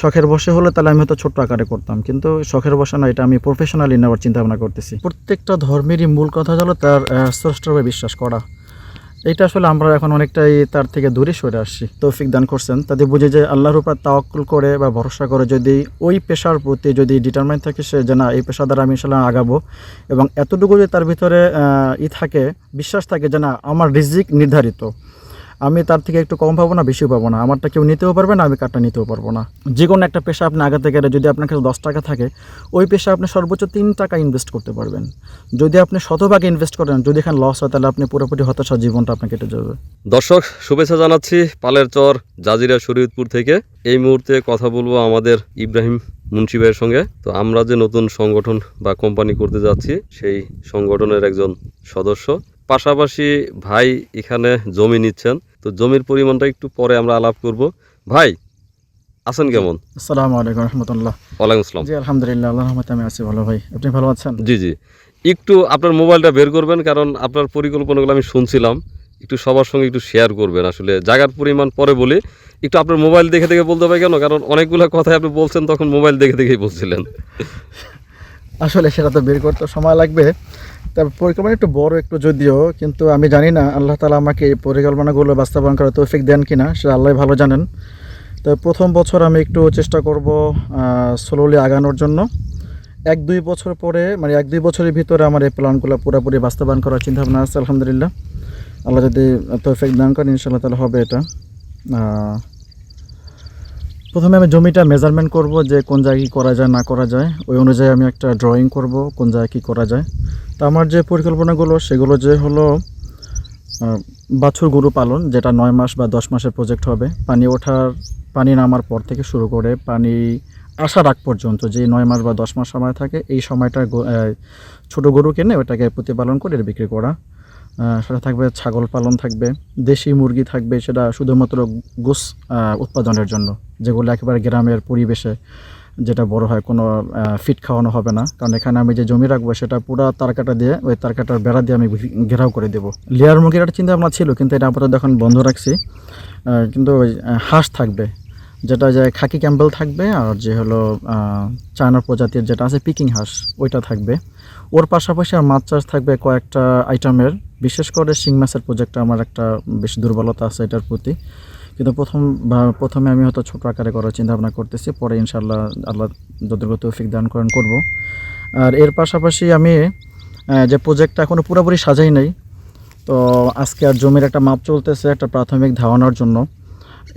শখের বসে হলে তাহলে আমি হয়তো ছোট্ট আকারে করতাম। কিন্তু শখের বসে না, এটা আমি প্রফেশনালি নেওয়ার চিন্তা ভাবনা করতেছি। প্রত্যেকটা ধর্মেরই মূল কথা হলো তার স্রষ্টাভাবে বিশ্বাস করা। এটা আসলে আমরা এখন অনেকটাই তার থেকে দূরে সরে আসছি। তৌফিক দান করছেন। তাদের বুঝে যে আল্লাহর উপর তাওয়াক্কুল করে বা ভরসা করে যদি ওই পেশার প্রতি যদি ডিটারমাইন থাকে সে যে না, এই পেশা দ্বারা আমি ইনশাল্লাহ আগাবো। এবং এতটুকু যদি তার ভিতরে ই থাকে, বিশ্বাস থাকে যে না, আমার রিজিক নির্ধারিত। আমি তার থেকে একটু কম পাবো না বেশি পাবো না। আমারটা কেউ নিতেও পারবে না, আমি কারটা নিতেও পারব না। যে কোনো একটা পেশা আপনি আগাতে গেলে যদি আপনার কাছে দশ টাকা থাকে, ওই পেশা আপনি সর্বোচ্চ তিন টাকা ইনভেস্ট করতে পারবেন। যদি আপনি শতভাগে ইনভেস্ট করেন, যদি এখানে লস হয়, তাহলে আপনি পুরোপুরি হতাশা জীবনটা আপনার কেটে যাবে। দর্শক, শুভেচ্ছা জানাচ্ছি পালের চর, জাজিরা, শরীয়তপুর থেকে। এই মুহূর্তে কথা বলব আমাদের ইব্রাহিম মুন্সি ভাইয়ের সঙ্গে। তো আমরা যে নতুন সংগঠন বা কোম্পানি করতে যাচ্ছি, সেই সংগঠনের একজন সদস্য। পাশাপাশি ভাই এখানে জমি নিচ্ছেন। তো জমির পরিমাণটা একটু পরে আমরা আলাপ করব। ভাই আছেন কেমন? আসসালামু আলাইকুম রহমতুল্লাহ। ওয়ালাইকুম আসসালাম। জি আলহামদুলিল্লাহ আল্লাহ রহমতে আমি আছি ভালো ভাই। আপনি ভালো আছেন? জি জি। একটু আপনার মোবাইলটা বের করবেন কারণ আপনার পরিকল্পনাগুলো আমি শুনছিলাম। একটু সবার সঙ্গে একটু শেয়ার করবেন আসলে। জায়গার পরিমাণ পরে বলি একটু আপনার মোবাইল দেখে দেখে বলতে হবে কেন? কারণ অনেকগুলো কথাই আপনি বলছেন তখন মোবাইল দেখে দেখেই বলছিলেন। আসলে সেটা তো বের করতে সময় লাগবে। তবে পরিকল্পনা একটু বড় একটু যদিও, কিন্তু আমি জানি না আল্লাহ তালা আমাকে এই পরিকল্পনাগুলো বাস্তবায়ন করার তৌফিক দেন কি না সেটা আল্লাহ ভালো জানেন। তো প্রথম বছর আমি একটু চেষ্টা করব স্লোলি আগানোর জন্য। এক দুই বছর পরে মানে এক দুই বছরের ভিতরে আমার এই প্ল্যানগুলো পুরোপুরি বাস্তবায়ন করার চিন্তাভাবনা আছে, আলহামদুলিল্লাহ। আল্লাহ যদি তৌফিক দান করেন ইনশাল্লাহ তাহলে হবে এটা। প্রথমে আমি জমিটা মেজারমেন্ট করব যে কোন জায়গায় কী করা যায়, না করা যায়। ওই অনুযায়ী আমি একটা ড্রয়িং করব, কোন জায়গায় কী করা যায়। তো আমার যে পরিকল্পনাগুলো, সেগুলো যে হলো বাছুর গরু পালন, যেটা নয় মাস বা দশ মাসের প্রজেক্ট হবে, পানি ওঠার, পানি নামার পর থেকে শুরু করে পানি আসার আগ পর্যন্ত, যে নয় মাস বা দশ মাস সময় থাকে, এই সময়টা ছোট গরু কিনে ওটাকে প্রতিপালন করে বিক্রি করা। সেটা থাকবে ছাগল পালন থাকবে, দেশি মুরগি থাকবে, সেটা শুধুমাত্র গোস উৎপাদনের জন্য, যেগুলো একেবারে গ্রামের পরিবেশে যেটা বড় হয়, কোনো ফিট খাওয়ানো হবে না। কারণ এখানে আমি যে জমি রাখব, সেটা পুরো তারকাটা দিয়ে, ওই তারকাটার বেড়া দিয়ে আমি ঘেরাও করে দেবো। লেয়ার মুরগির একটা চিন্তা ভাবনা ছিল, কিন্তু এটা আপাতত এখন বন্ধ রাখছি। কিন্তু হাঁস থাকবে, যেটা যে খাকি ক্যাম্বেল থাকবে, আর যে হলো চায়না প্রজাতির যেটা আছে পিকিং হাঁস, ওইটা থাকবে। ওর পাশাপাশি আর মাছ চাষ থাকবে কয়েকটা আইটেমের বিশেষ করে শিং মাছের প্রজেক্টটা আমার একটা বেশ দুর্বলতা আছে এটার প্রতি। কিন্তু প্রথম প্রথমে আমি হয়তো ছোট আকারে করার চিন্তা ভাবনা করতেছি, পরে ইনশাল্লাহ আল্লাহ যতটুকু তৌফিক দান করেন করব। আর এর পাশাপাশি আমি যে প্রজেক্টটা এখনও পুরোপুরি সাজাই নাই, তো আজকে আর জমির একটা মাপ চলতেছে, একটা প্রাথমিক ধারণার জন্য।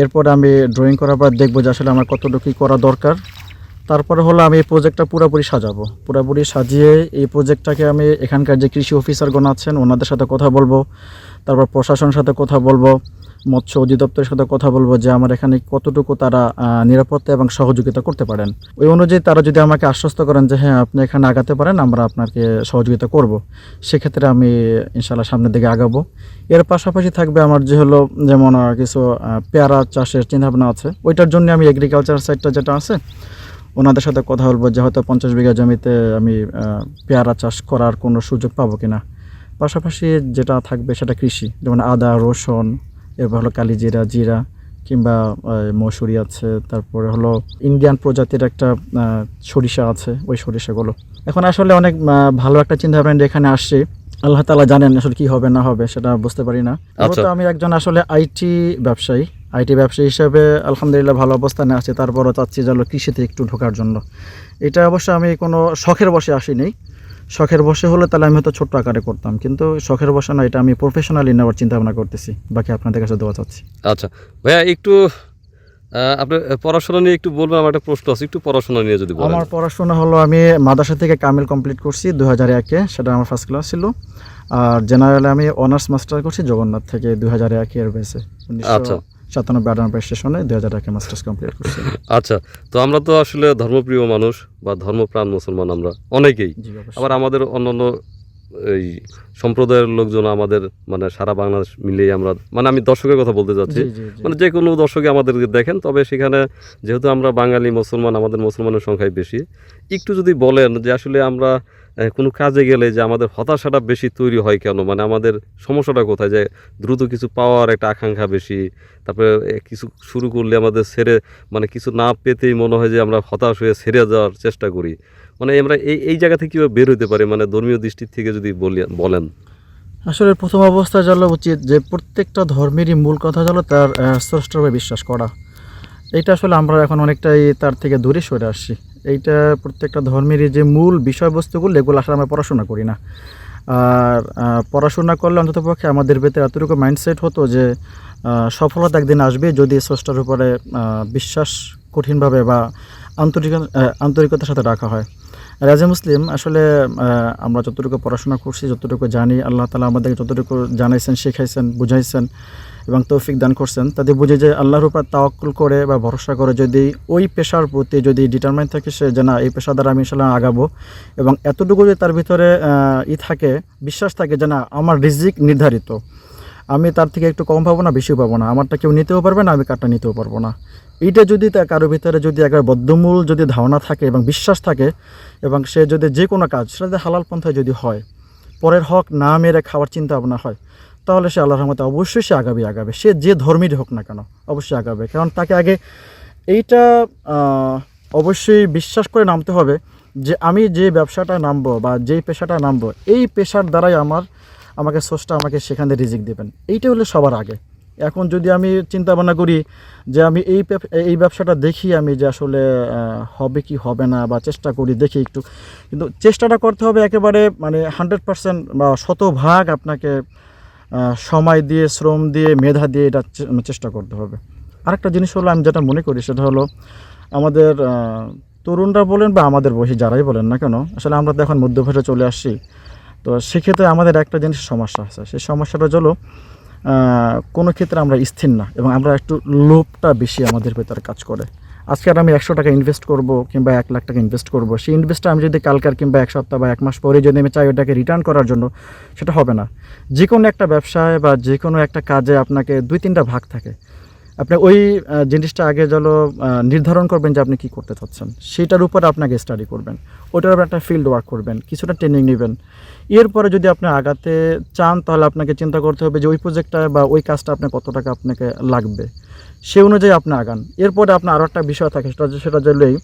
এরপরে আমি ড্রয়িং করার পর দেখব যে আসলে আমার কতটুকু করা দরকার। তারপরে হলো আমি এই প্রজেক্টটা পুরোপুরি সাজাবো। পুরোপুরি সাজিয়ে এই প্রজেক্টটাকে আমি এখানকার যে কৃষি অফিসারগণ আছেন, ওনাদের সাথে কথা বলব, তারপর প্রশাসনের সাথে কথা বলব মৎস্য অধিদপ্তরের সাথে কথা বলব যে আমার এখানে কতটুকু তারা নিরাপত্তা এবং সহযোগিতা করতে পারেন। ওই অনুযায়ী তারা যদি আমাকে আশ্বস্ত করেন যে হ্যাঁ আপনি এখানে আগাতে পারেন, আমরা আপনাকে সহযোগিতা করব। সেক্ষেত্রে আমি ইনশাল্লাহ সামনের দিকে আগাবো। এর পাশাপাশি থাকবে আমার যে হলো, যেমন কিছু পেয়ারা চাষের চিন্তাভাবনা আছে। ওইটার জন্য আমি এগ্রিকালচার সাইডটা যেটা আছে, ওনাদের সাথে কথা বলব যে হয়তো পঞ্চাশ বিঘা জমিতে আমি পেয়ারা চাষ করার কোনো সুযোগ পাবো কিনা। পাশাপাশি যেটা থাকবে সেটা কৃষি, যেমন আদা, রসুন এরপর হলো কালিজিরা জিরা কিংবা মসুরি আছে তারপরে হলো ইন্ডিয়ান প্রজাতির একটা সরিষা আছে ওই সরিষাগুলো। এখন আসলে অনেক ভালো একটা চিন্তা ভাবনা এখানে আসছি। আল্লাহ তালা জানেন আসলে কি হবে না হবে সেটা বুঝতে পারি না। আচ্ছা। তো আমি একজন আসলে আইটি ব্যবসায়ী। আইটি ব্যবসায়ী হিসেবে আলহামদুলিল্লাহ ভালো অবস্থানে আছি তারপরও চাচ্ছি যে হলো কৃষিতে একটু ঢোকার জন্য। এটা অবশ্য আমি কোনো শখের বসে আসিনি। শখের বসে হলে তাহলে আমি হয়তো ছোট্ট আকারে করতাম। কিন্তু শখের বসে না এটা আমি প্রফেশনালি নেওয়ার চিন্তা ভাবনা করতেছি। বাকি আপনাদের কাছে দেওয়া চাচ্ছি। আচ্ছা ভাইয়া একটু আপনার পড়াশোনা নিয়ে একটু বলবেন আমার একটা প্রশ্ন আছে একটু পড়াশোনা নিয়ে যদি আমার পড়াশোনা হলো আমি মাদ্রাসা থেকে কামিল কমপ্লিট করছি দু হাজার একে সেটা আমার ফার্স্ট ক্লাস ছিল। আর জেনারেলে আমি অনার্স মাস্টার করছি জগন্নাথ থেকে দু হাজার একের বেসে আচ্ছা। সাতানব্বই আটানব্বই স্টেশনে দু হাজার টাকা মাস্টার্স কমপ্লিট করছি। আচ্ছা তো আমরা তো আসলে ধর্মপ্রিয় মানুষ বা ধর্মপ্রাণ মুসলমান আমরা অনেকেই। আবার আমাদের অন্যান্য এই সম্প্রদায়ের লোকজন আমাদের মানে সারা বাংলাদেশ মিলেই আমরা মানে আমি দর্শকের কথা বলতে চাচ্ছি। মানে যে কোনো দর্শকে আমাদেরকে দেখেন তবে সেখানে যেহেতু আমরা বাঙালি মুসলমান আমাদের মুসলমানের সংখ্যাই বেশি একটু যদি বলেন যে আসলে আমরা কোনো কাজে গেলে যে আমাদের হতাশাটা বেশি তৈরি হয় কেন? মানে আমাদের সমস্যাটা কোথায়? যে দ্রুত কিছু পাওয়ার একটা আকাঙ্ক্ষা বেশি তারপরে কিছু শুরু করলে আমাদের ছেড়ে মানে কিছু না পেতেই মনে হয় যে আমরা হতাশ হয়ে ছেড়ে যাওয়ার চেষ্টা করি। মানে আমরা এই এই জায়গা থেকে কীভাবে বের হতে পারি? মানে ধর্মীয় দৃষ্টির থেকে যদি বলি বলেন। আসলে প্রথম অবস্থায় জানলে উচিত যে প্রত্যেকটা ধর্মেরই মূল কথা হলো তার স্রষ্টাভাবে বিশ্বাস করা। এটা আসলে আমরা এখন অনেকটাই তার থেকে দূরে সরে আসছি। এইটা প্রত্যেকটা ধর্মেরই যে মূল বিষয়বস্তুগুলো, এগুলো আসলে আমরা পড়াশোনা করি না। আর পড়াশোনা করলে অন্ততপক্ষে আমাদের ভেতরে এতটুকু মাইন্ডসেট হতো যে সফলতা একদিন আসবে যদি স্রষ্টার উপরে বিশ্বাস কঠিনভাবে বা আন্তরিক আন্তরিকতার সাথে রাখা হয়। এ মুসলিম, আসলে আমরা যতটুকু পড়াশোনা করছি, যতটুকু জানি, আল্লাহ তালা আমাদেরকে যতটুকু জানাইছেন, শিখাইছেন, বুঝাইছেন এবং তৌফিক দান করছেন তাদের বুঝে যে আল্লাহর উপর তাওয়াক্কুল করে বা ভরসা করে যদি ওই পেশার প্রতি যদি ডিটারমাইন থাকে সে যে না, এই পেশা দ্বারা আমি ইনশাল্লাহ আগাবো এবং এতটুকু যদি তার ভিতরে ই থাকে, বিশ্বাস থাকে যে না, আমার রিজিক নির্ধারিত। আমি তার থেকে একটু কম পাবো না বেশি পাবো না। আমারটা কেউ নিতেও পারবে না, আমি কারটা নিতেও পারব না। এইটা যদি তার কারও ভিতরে যদি একবার বদ্ধমূল যদি ধারণা থাকে এবং বিশ্বাস থাকে এবং সে যদি যে কোনো কাজ, সেটা যদি হালাল পন্থায় যদি হয়, পরের হক না মেরে খাওয়ার চিন্তা ভাবনা হয়, তাহলে সে আল্লাহর রহমতে অবশ্যই সে আগাবে আগাবে। সে যে ধর্মীর হোক না কেন, অবশ্যই আগাবে। কারণ তাকে আগে এইটা অবশ্যই বিশ্বাস করে নামতে হবে যে আমি যে ব্যবসাটা নামবো বা যেই পেশাটা নামবো, এই পেশার দ্বারাই আমার আমাকে সোর্সটা আমাকে সেখান থেকে রিজিক দেবেন। এইটা হলো সবার আগে। এখন যদি আমি চিন্তা ভাবনা করি যে আমি এই এই ব্যবসাটা দেখি আমি যে আসলে হবে কি হবে না বা চেষ্টা করি দেখি একটু। কিন্তু চেষ্টাটা করতে হবে একেবারে মানে হান্ড্রেড পার্সেন্ট বা শতভাগ আপনাকে সময় দিয়ে, শ্রম দিয়ে, মেধা দিয়ে এটা চেষ্টা করতে হবে। আরেকটা জিনিস হলো আমি যেটা মনে করি সেটা হলো আমাদের তরুণরা বলেন বা আমাদের বয়সী যারাই বলেন না কেন, আসলে আমরা তো এখন মধ্যবয়সে চলে আসছি। তো সেক্ষেত্রে আমাদের একটা জিনিস সমস্যা আছে। সেই সমস্যাটা হলো কোনো ক্ষেত্রে আমরা স্থির না এবং আমরা একটু লোভটা বেশি আমাদের ভেতরে কাজ করে। আজকে আর আমি একশো টাকা ইনভেস্ট করব কিংবা এক লাখ টাকা ইনভেস্ট করব, সেই ইনভেস্টটা আমি যদি কালকার কিংবা এক সপ্তাহ বা এক মাস পরে যদি আমি চাই ওটাকে রিটার্ন করার জন্য, সেটা হবে না। যে কোনো একটা ব্যবসায় বা যে কোনো একটা কাজে আপনাকে দুই তিনটা ভাগ থাকে। আপনি ওই জিনিসটা আগে যেন নির্ধারণ করবেন যে আপনি কি করতে চাচ্ছেন। সেটার উপর আপনাকে স্টাডি করবেন। ওটার উপর একটা ফিল্ড ওয়ার্ক করবেন, কিছুটা ট্রেনিং নেবেন। এরপরে যদি আপনি আগাতে চান, তাহলে আপনাকে চিন্তা করতে হবে যে ওই প্রজেক্টটা বা ওই কাজটা আপনার কত টাকা আপনাকে লাগবে। সে অনুযায়ী আপনি আগান। এরপরে আপনার আরও একটা বিষয় থাকে, সেটা সেটা জন্যই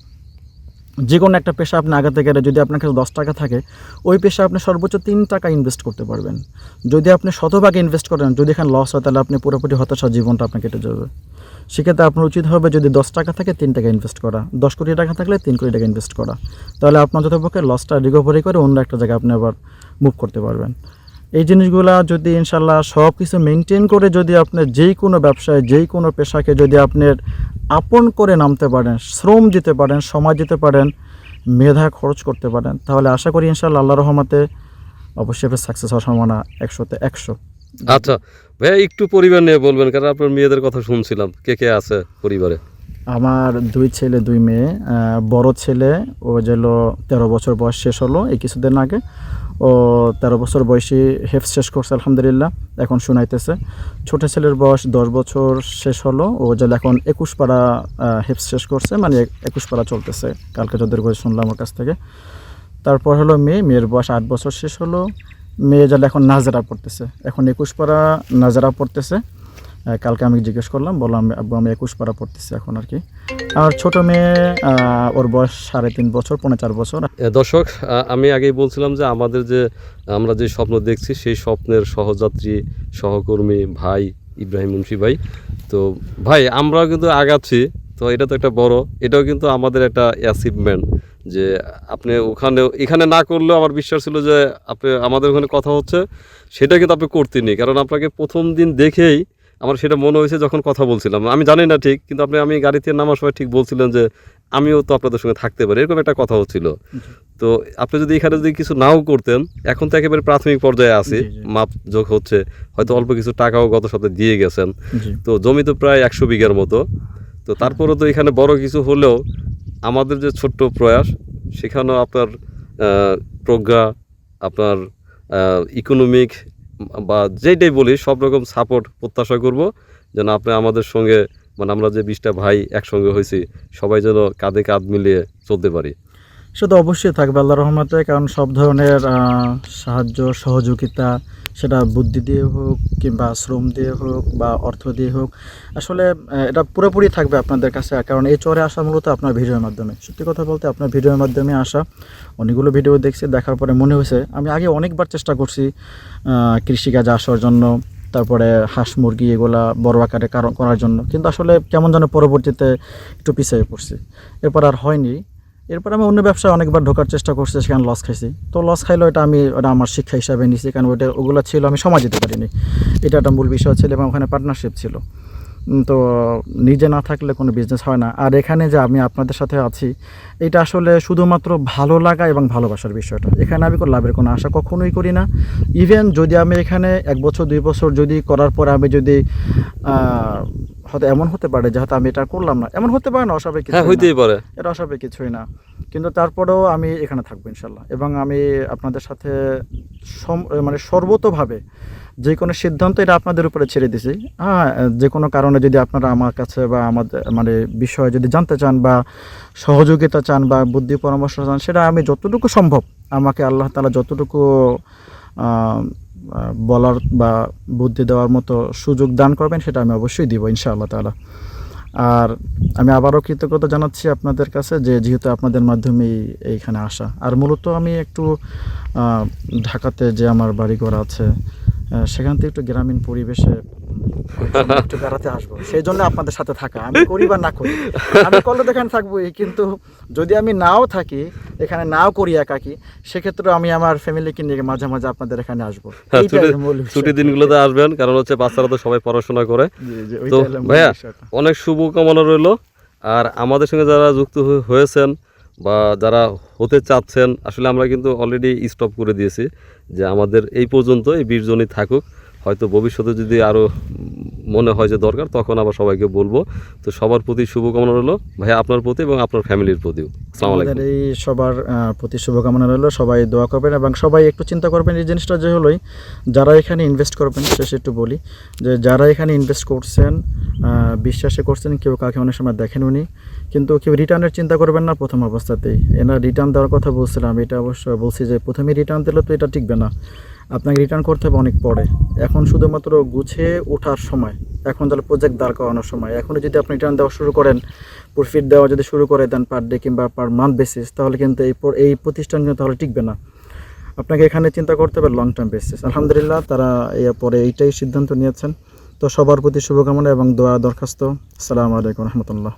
যে কোনো একটা পেশা আপনি আগাতে গেলে যদি আপনার কাছে দশ টাকা থাকে, ওই পেশা আপনি সর্বোচ্চ তিন টাকা ইনভেস্ট করতে পারবেন। যদি আপনি শতভাগে ইনভেস্ট করেন, যদি এখানে লস হয়, তাহলে আপনি পুরোপুরি হতাশা জীবনটা আপনার কেটে যাবে। সেক্ষেত্রে আপনার উচিত হবে যদি দশ টাকা থাকে, তিন টাকা ইনভেস্ট করা। দশ কোটি টাকা থাকলে তিন কোটি টাকা ইনভেস্ট করা। তাহলে আপনার যথাপক্ষে লসটা রিকভারি করে অন্য একটা জায়গায় আপনি আবার মুভ করতে পারবেন। এই জিনিসগুলা যদি ইনশাল্লাহ সব কিছু মেনটেন করে যদি আপনি যেই কোনো ব্যবসায়, যেই কোনো পেশাকে যদি আপনার আপন করে নামতে পারেন শ্রম দিতে পারেন সময় দিতে পারেন মেধা খরচ করতে পারেন তাহলে আশা করি ইনশাল্লাহ আল্লাহ রহমাতে অবশ্যই আপনার সাকসেস হওয়ার সম্ভাবনা একশোতে একশো। আচ্ছা ভাইয়া একটু পরিবার নিয়ে বলবেন কারণ আপনার মেয়েদের কথা শুনছিলাম কে কে আছে পরিবারে? আমার দুই ছেলে দুই মেয়ে বড় ছেলে ও যেন তেরো বছর বয়স শেষ হলো এই কিছুদিন আগে। ও তেরো বছর বয়সী হেফ শেষ করছে, আলহামদুলিল্লাহ, এখন শুনাইতেছে। ছোট ছেলের বয়স দশ বছর শেষ হলো, ও যে এখন একুশ পাড়া হেফ শেষ করছে মানে একুশ পাড়া চলতেছে। কালকে যদি করে শুনলাম ওর কাছ থেকে। তারপর হলো মেয়ে, মেয়ের বয়স আট বছর শেষ হলো। মেয়ে যেন এখন নাজারা পড়তেছে, এখন একুশ পাড়া নাজারা পড়তেছে। কালকে আমি জিজ্ঞেস করলাম, বললাম, আব্বু, আমি একুশ পাড়া পড়তেছি এখন আর কি। আর ছোট মেয়ে ওর বয়স সাড়ে তিন বছর, পৌনে চার বছর। দর্শক আমি আগেই বলছিলাম যে আমাদের যে, আমরা যে স্বপ্ন দেখছি, সেই স্বপ্নের সহযাত্রী, সহকর্মী ভাই ইব্রাহিম মুন্সি ভাই। তো ভাই, আমরাও কিন্তু আগাচ্ছি। তো এটা তো একটা বড়, এটাও কিন্তু আমাদের একটা অ্যাচিভমেন্ট যে আপনি ওখানে, এখানে না করলেও আমার বিশ্বাস ছিল যে আপনি আমাদের ওখানে কথা হচ্ছে, সেটা কিন্তু আপনি করতেনি কারণ আপনাকে প্রথম দিন দেখেই আমার সেটা মনে হয়েছে যখন কথা বলছিলাম। আমি জানি না ঠিক কিন্তু আপনি আমি গাড়িতে নামার সময় ঠিক বলছিলেন যে আমিও তো আপনাদের সঙ্গে থাকতে পারি এরকম একটা কথা হচ্ছিল। তো আপনি যদি এখানে যদি কিছু নাও করতেন এখন তো একেবারে প্রাথমিক পর্যায়ে আছি। মাপ যোগ হচ্ছে হয়তো অল্প কিছু টাকাও গত সপ্তাহে দিয়ে গেছেন। তো জমি তো প্রায় একশো বিঘার মতো। তো তারপরেও তো এখানে বড় কিছু হলেও আমাদের যে ছোট্ট প্রয়াস সেখানেও আপনার প্রজ্ঞা আপনার ইকোনমিক বা যেটাই বলি, সব রকম সাপোর্ট প্রত্যাশা করব যেন আপনি আমাদের সঙ্গে মানে আমরা যে বিশটা ভাই একসঙ্গে হয়েছি, সবাই যেন কাঁধে কাঁধ মিলিয়ে চলতে পারি। সে তো অবশ্যই থাকবে আল্লাহ রহমতে, কারণ সব ধরনের সাহায্য, সহযোগিতা সেটা বুদ্ধি দিয়ে হোক কিংবা শ্রম দিয়ে হোক বা অর্থ দিয়ে হোক, আসলে এটা পুরোপুরি থাকবে আপনাদের কাছে। কারণ এই চরে আসা মূলত আপনার ভিডিওর মাধ্যমে। সত্যি কথা বলতে আপনার ভিডিওর মাধ্যমে আসা, অনেকগুলো ভিডিও দেখছি, দেখার পরে মনে হয়েছে, আমি আগে অনেকবার চেষ্টা করছি কৃষিকাজে আসার জন্য, তারপরে হাঁস মুরগি এগুলা বড় আকারে কারণ- করার জন্য। কিন্তু আসলে কেমন যেন পরবর্তীতে একটু পিছিয়ে পড়ছি। এরপর আর হয়নি। এরপর আমি অন্য ব্যবসায় অনেকবার ঢোকার চেষ্টা করছি, সেখানে লস খাইছি। তো লস খাইলেও এটা আমি, ওটা আমার শিক্ষা হিসাবে নিছি, কারণ ওইটা, ওগুলো ছিল, আমি সময় দিতে পারিনি। এটা একটা মূল বিষয় ছিল এবং ওখানে পার্টনারশিপ ছিল। তো নিজে না থাকলে কোনো বিজনেস হয় না। আর এখানে যে আমি আপনাদের সাথে আছি, এটা আসলে শুধুমাত্র ভালো লাগা এবং ভালোবাসার বিষয়টা। এখানে আমি কোনো লাভের কোনো আশা কখনোই করি না। ইভেন যদি আমি এখানে এক বছর, দুই বছর যদি করার পর আমি যদি হয়তো এমন হতে পারে যে হয়তো আমি এটা করলাম না। এমন হতে পারে না অস্বাভাবিক হ্যাঁ কিছুই না। হইতেই পারে। এটা অস্বাভাবিক কিছুই না। কিন্তু তারপরেও আমি এখানে থাকব ইনশাল্লাহ এবং আমি আপনাদের সাথে মানে সর্বতোভাবে যে কোনো সিদ্ধান্ত এটা আপনাদের উপরে ছেড়ে দিছি। হ্যাঁ যে কোনো কারণে যদি আপনারা আমার কাছে বা আমাদের মানে বিষয়ে যদি জানতে চান বা সহযোগিতা চান বা বুদ্ধি পরামর্শ চান সেটা আমি যতটুকু সম্ভব আমাকে আল্লাহ তালা যতটুকু বলার বা বুদ্ধি দেওয়ার মতো সুযোগ দান করবেন, সেটা আমি অবশ্যই দিব ইনশাআল্লাহ তালা আর আমি আবারও কৃতজ্ঞতা জানাচ্ছি আপনাদের কাছে যে যেহেতু আপনাদের মাধ্যমেই এইখানে আসা। আর মূলত আমি একটু ঢাকাতে যে আমার বাড়িঘর আছে সেখান থেকে একটু গ্রামীণ পরিবেশে একটু বেড়াতে আসব। সেই জন্য আপনাদের সাথে থাকা। আমি করি বা না করি? আমি করলে এখানে থাকবোই কিন্তু যদি আমি নাও থাকি এখানে নাও করি একাকি সেক্ষেত্রে আমি আমার ফ্যামিলিকে নিয়ে মাঝে মাঝে আপনাদের এখানে আসব। হ্যাঁ, ছুটি- দিনগুলোতে আসবেন কারণ হচ্ছে বাচ্চারা তো সবাই পড়াশোনা করে। তো ভাইয়া। অনেক শুভকামনা রইল। আর আমাদের সঙ্গে যারা যুক্ত হয়েছেন বা যারা হতে চাচ্ছেন, আসলে আমরা কিন্তু অলরেডি স্টপ করে দিয়েছি যে আমাদের এই পর্যন্ত এই বিশ জনই থাকুক। হয়তো ভবিষ্যতে যদি আরও মনে হয় যে দরকার, তখন আবার সবাইকে বলব। তো সবার প্রতি শুভকামনা রইল। ভাইয়া, আপনার প্রতি এবং আপনার ফ্যামিলির প্রতিও। এই সবার প্রতি শুভকামনা রইল। সবাই দোয়া করবেন এবং সবাই একটু চিন্তা করবেন, এই জিনিসটা যে হলোই যারা এখানে ইনভেস্ট করবেন, শেষে একটু বলি যে যারা এখানে ইনভেস্ট করছেন বিশ্বাসে করছেন, কেউ কাকে অনেক সময় দেখেন উনি কিন্তু কেউ রিটার্নের চিন্তা করবেন না প্রথম অবস্থাতেই। এনার রিটার্ন দেওয়ার কথা বলছিলাম, এটা অবশ্য বলছি যে প্রথমে রিটার্ন দিলে তো এটা টিকবে না। আপনাকে রিটার্ন করতে হবে অনেক পরে। এখন শুধুমাত্র গুছিয়ে ওঠার সময়, এখন তাহলে প্রজেক্ট দাঁড় করানোর সময়। এখনও যদি আপনি রিটার্ন দেওয়া শুরু করেন প্রফিট দেওয়া যদি শুরু করে দেন পার ডে কিংবা পার মান্থ বেসিস তাহলে কিন্তু এই এই প্রতিষ্ঠান কিন্তু তাহলে টিকবে না। আপনাকে এখানে চিন্তা করতে হবে লং টার্ম বেসিস আলহামদুলিল্লাহ, তারা এর পরে এইটাই সিদ্ধান্ত নিয়েছেন। তো সবার প্রতি শুভকামনা এবং দোয়া দরখাস্ত। আসসালামু আলাইকুম রহমতুল্লাহ।